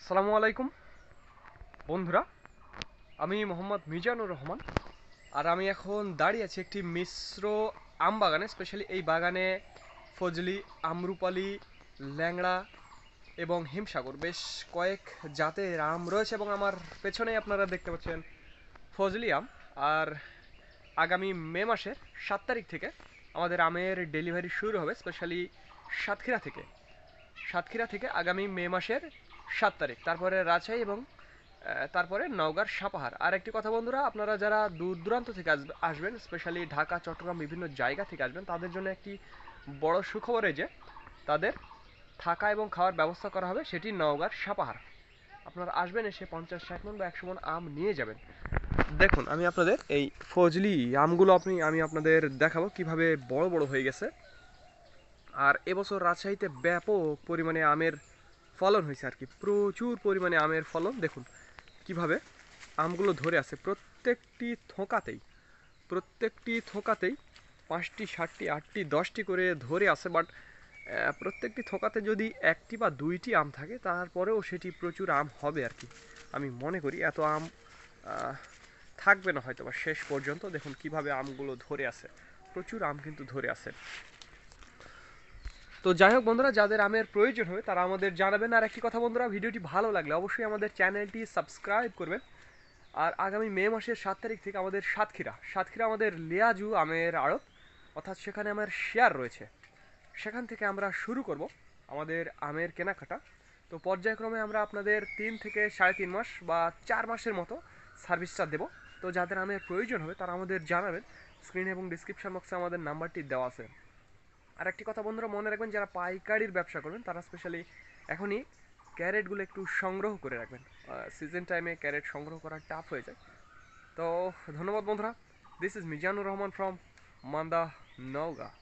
আসসালামু আলাইকুম। বন্ধুরা, আমি মোহাম্মদ মিজানুর রহমান আর আমি এখন দাঁড়িয়ে আছি একটি মিশ্র আম বাগানে স্পেশালি এই বাগানে ফজলি, আমরুপালি, ল্যাংড়া এবং হিমসাগর। বেশ কয়েক জাতের আম রয়েছে এবং আমার পেছনেই আপনারা দেখতে পাচ্ছেন ফজলি আম। আর আগামী মে মাসের সাত তারিখ থেকে আমাদের আমের ডেলিভারি শুরু হবে স্পেশালি সাতক্ষীরা থেকে। সাতক্ষীরা থেকে আগামী মে মাসের সাত তারিখ, তারপরে রাজশাহী এবং তারপরে নওগাঁর সাপাহার। আর একটি কথা বন্ধুরা, আপনারা যারা দূর দূরান্ত থেকে আসবে- আসবেন স্পেশালি ঢাকা, চট্টগ্রাম, বিভিন্ন জায়গা থেকে আসবেন, তাদের জন্য একটি বড় সুখবর এই যে, তাদের থাকা এবং খাওয়ার ব্যবস্থা করা হবে সেটি নওগাঁর সাপাহার। আপনারা আসবেন এসে পঞ্চাশ, ষাট মন বা একশো মন আম নিয়ে যাবেন। দেখুন, আমি আপনাদের এই ফজলি আমগুলো আপনি, আমি আপনাদের দেখাবো কীভাবে বড় বড় হয়ে গেছে। আর এবছর রাজশাহীতে ব্যাপক পরিমাণে আমের ফলন হয়েছে আর কি। প্রচুর পরিমাণে আমের ফলন। দেখুন কীভাবে আমগুলো ধরে আছে। প্রত্যেকটি থোকাতেই প্রত্যেকটি থোকাতেই পাঁচটি ষাটটি আটটি, দশটি করে ধরে আছে। বাট প্রত্যেকটি থোকাতে যদি একটি বা দুইটি আম থাকে, তারপরেও সেটি প্রচুর আম হবে আর কি। আমি মনে করি এত আম থাকবে না হয়তো বা শেষ পর্যন্ত। দেখুন কীভাবে আমগুলো ধরে আছে। প্রচুর আম কিন্তু ধরে আছে। তো যাই হোক বন্ধুরা, যাদের আমের প্রয়োজন হবে তারা আমাদের জানাবেন। আর একটি কথা বন্ধুরা, ভিডিওটি ভালো লাগলে অবশ্যই আমাদের চ্যানেলটি সাবস্ক্রাইব করবেন। আর আগামী মে মাসের সাত তারিখ থেকে আমাদের সাতক্ষীরা সাতক্ষীরা আমাদের লিয়াজু আমের আড়ত, অর্থাৎ সেখানে আমার শেয়ার রয়েছে। সেখান থেকে আমরা শুরু করব আমাদের আমের কেনাকাটা। তো পর্যায়ক্রমে আমরা আপনাদের তিন থেকে সাড়ে তিন মাস বা চার মাসের মতো সার্ভিসটা দেব। তো যাদের আমের প্রয়োজন হবে তারা আমাদের জানাবেন। স্ক্রিন এবং ডিসক্রিপশন বক্সে আমাদের নাম্বারটি দেওয়া আছে। আর একটি কথা বন্ধুরা, মনে রাখবেন যারা পাইকারির ব্যবসা করবেন, তারা স্পেশালি এখনই ক্যারেটগুলো একটু সংগ্রহ করে রাখবেন। সিজন টাইমে ক্যারেট সংগ্রহ করা টাফ হয়ে যায়। তো ধন্যবাদ বন্ধুরা। This is Mizanur Rahman from Manda Naogaon.